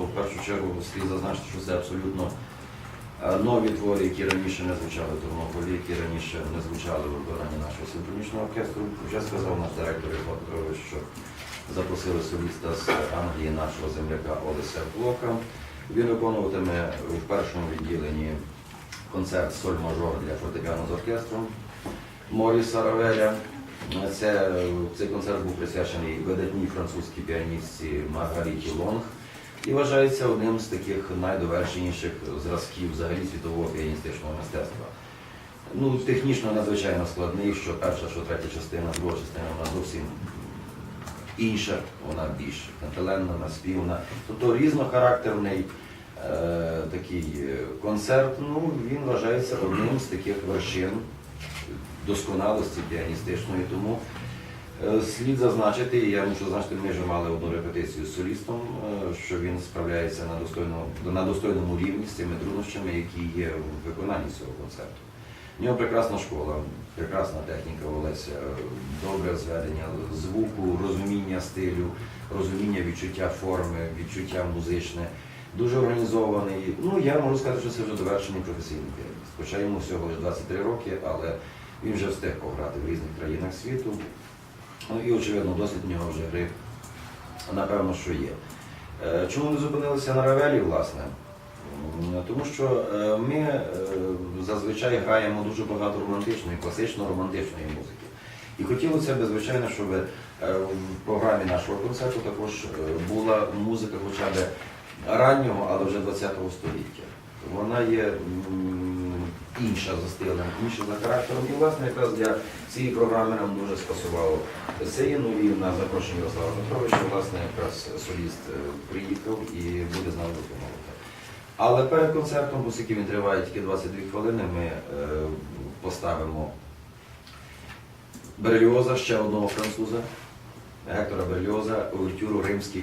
то в першу чергу слід зазначити, що це абсолютно е, нові твори, які раніше не звучали в Тернополі, які раніше не звучали в виконанні нашого симфонічного оркестру. Вже сказав наш директор Петрович, що запросили соліста з Англії нашого земляка Олеся Блока. Він виконуватиме в першому відділенні концерт соль-мажор для фортепіано з оркестром Моріса Равеля. Це, цей концерт був присвячений видатній французькій піаністці Маргариті Лонг і вважається одним з таких найдовершеніших зразків взагалі світового піаністичного мистецтва. Ну, технічно надзвичайно складний, що перша, що третя частина, друга частина вона зовсім інша, вона більш кантеленна, наспівна. Тобто різнохарактерний е, такий концерт, ну, він вважається одним з таких вершин досконалості піаністичної. Тому слід зазначити, я мушу зазначити, ми вже мали одну репетицію з солістом, е, що він справляється на достойному, на достойному рівні з цими труднощами, які є в виконанні цього концерту. В нього прекрасна школа, прекрасна техніка Олеся, добре зведення звуку, розуміння стилю, розуміння відчуття форми, відчуття музичне. Дуже організований. Ну, я можу сказати, що це вже довершений професійний піаніст. Хоча йому всього лише 23 роки, але він вже встиг пограти в різних країнах світу. Ну і, очевидно, досвід в нього вже гри, напевно, що є. Е, Чому ми зупинилися на Равелі, власне? Тому що е, ми е, зазвичай граємо дуже багато романтичної, класично-романтичної музики. І хотілося б, звичайно, щоб в програмі нашого концерту також була музика хоча б раннього, але вже 20-го століття. Вона є інша за стилем, інша за характером. І, власне, якраз для цієї програми нам дуже спасувало це нові на запрошення Ярослава Петровича. Власне, якраз соліст е, приїхав і буде з нами виконувати. Але перед концертом, оскільки він триває тільки 22 хвилини, ми е, поставимо Берліоза, ще одного француза, Гектора Берліоза, увертюру Римський